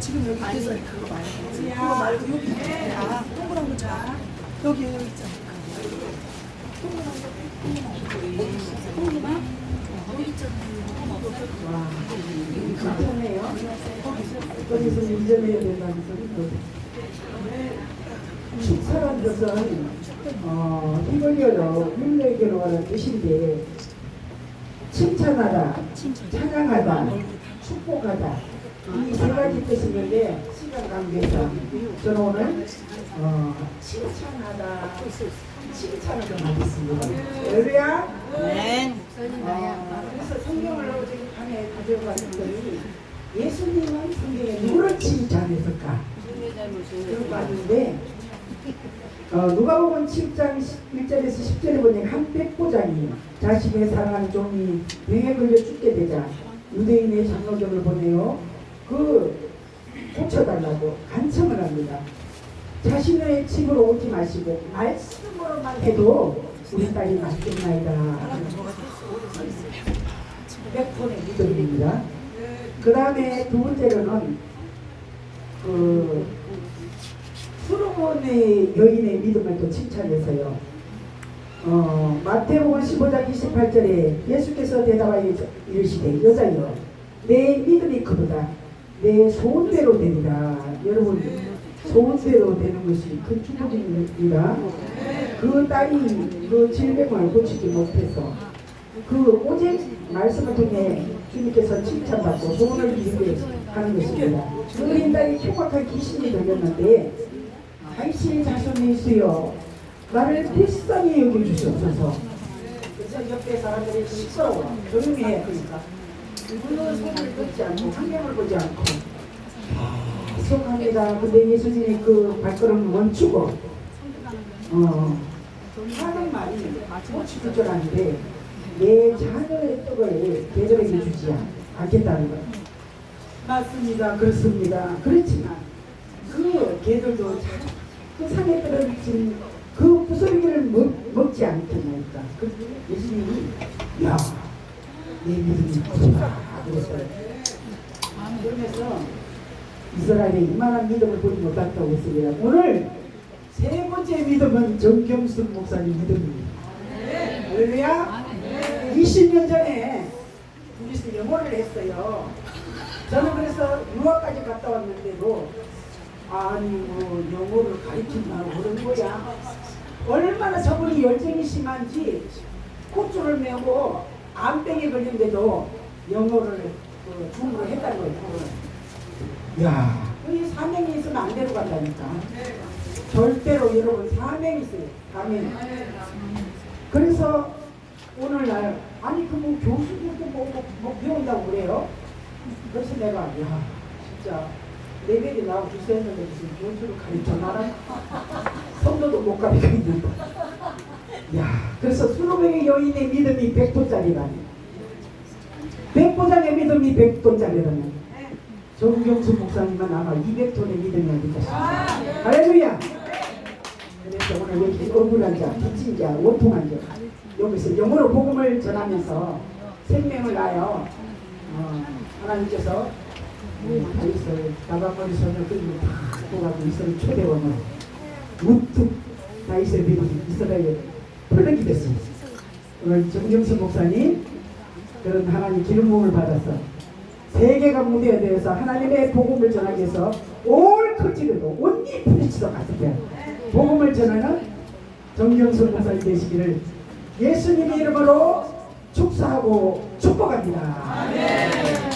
지금 여기 아니 그거 말고 그거 말고 여기 아 동그란 거 자. 여기 여기 있잖아. 동그란 여기 있잖아. 와, 감사해요. 거기서 인정해야 된다는 소리도. 축사란 것은 어, 히브리어로 율례교로하는 뜻인데 칭찬하다, 찬양하다, 축복하다 이세 가지 뜻이 있는데 시간 관계에서 저는 오늘 어, 칭찬하다, 칭찬을 좀 하겠습니다. 할렐루야. 네. 어, 그래서 성경을 어제 밤에 가져갔더니 예수님은 성경에 누구를 칭찬했을까? 그런 거 아닌데 어, 누가복음 7장 1절에서 10절에 보니 한 백부장이 자신의 사랑하는 종이 병에 걸려 죽게 되자 유대인의 장로경을 보내요 그 고쳐달라고 간청을 합니다. 자신의 집으로 오지 마시고 말씀으로만 해도 우리 딸이 낫겠나이다. 백분의 믿음입니다. 그 다음에 두 번째로는 그 수로몬의 여인의 믿음을 또 칭찬해서요. 어, 마태복음 15장 28절에 예수께서 대답하여 이르시되 여자여 내 믿음이 크도다 내 소원대로 되리라 여러분 소원대로 되는 것이 큰 축복입니다 그 딸이 그 질병을 고치지 못해서 그 오직 말씀을 통해 주님께서 칭찬받고 소원을 이루게 하는 것입니다 그 어린 딸이 흉악한 귀신이 들렸는데 당신의 자손이 있어요. 나를 불쌍히 여겨주시옵소서. 그래서 옆에 사람들이 시끄러워. 조용히 해. 그러니까. 그 손을 걷지 않고 환경을 보지 않고 계속합니다. 근데 예수님이 그 발걸음을 멈추고 어, 하는 말이 멈추는 줄 아는데 내 자녀의 떡을 계절에게 주지 않겠다는 거예요. 맞습니다. 그렇습니다. 그렇지만 그 개들도 자- 그 산에 떨어진 그 부스러기를 먹, 먹지 않겠나니까. 그 예수님이 야, 내 믿음이 크다 그랬어요. 그러면서 이스라엘에 이만한 믿음을 보지 못했다고 했습니다. 오늘 세 번째 믿음은 정경숙 목사님 믿음입니다. 할렐루야. 20년 전에 둘이서 영어를 했어요. 저는 그래서 유학까지 갔다 왔는데도 아니 뭐 영어를 가르친다고 그런 거야. 얼마나 저분이 열정이 심한지 코줄을 메고 암병에 걸린데도 영어를 그 중국어 했다는 거예요. 야, 이 사명이 있으면 안 데려간다니까. 절대로 여러분 사명이 있어요. 사명. 그래서 오늘날 아니 그 뭐 교수들도 뭐, 뭐, 뭐 배운다고 그래요. 그래서 내가 야 진짜 레벨이 나오고 주세했는데 무슨 교수를 가르쳐놔라 성도도 못 가르쳐 있는 야 그래서 수로명의 여인의 믿음이 100도짜리라니 100도장의 믿음이 100도짜리라면 정경수 목사님은 아마 200톤의 믿음이 아닐까 싶습니다 할렐루야! 그래서 오늘 여기 억울한 자, 빚진 자, 원통한 자 여기서 영어로 복음을 전하면서 생명을 낳아요 어, 하나님께서 다윗을 나방머리 소녀 끌고 다 뽑아고 이스라엘 초대왕을 우뚝 다윗의 믿음이 이스라엘에 풀리게 됐습니다. 오늘 정경수 목사님 그런 하나님 기름 부음을 받아서 세계가 무대에 대해서 하나님의 복음을 전하기 위해서 올 커지르도 온니 부딪히러 갔을 복음을 전하는 정경수 목사님 되시기를 예수님의 이름으로 축사하고 축복합니다.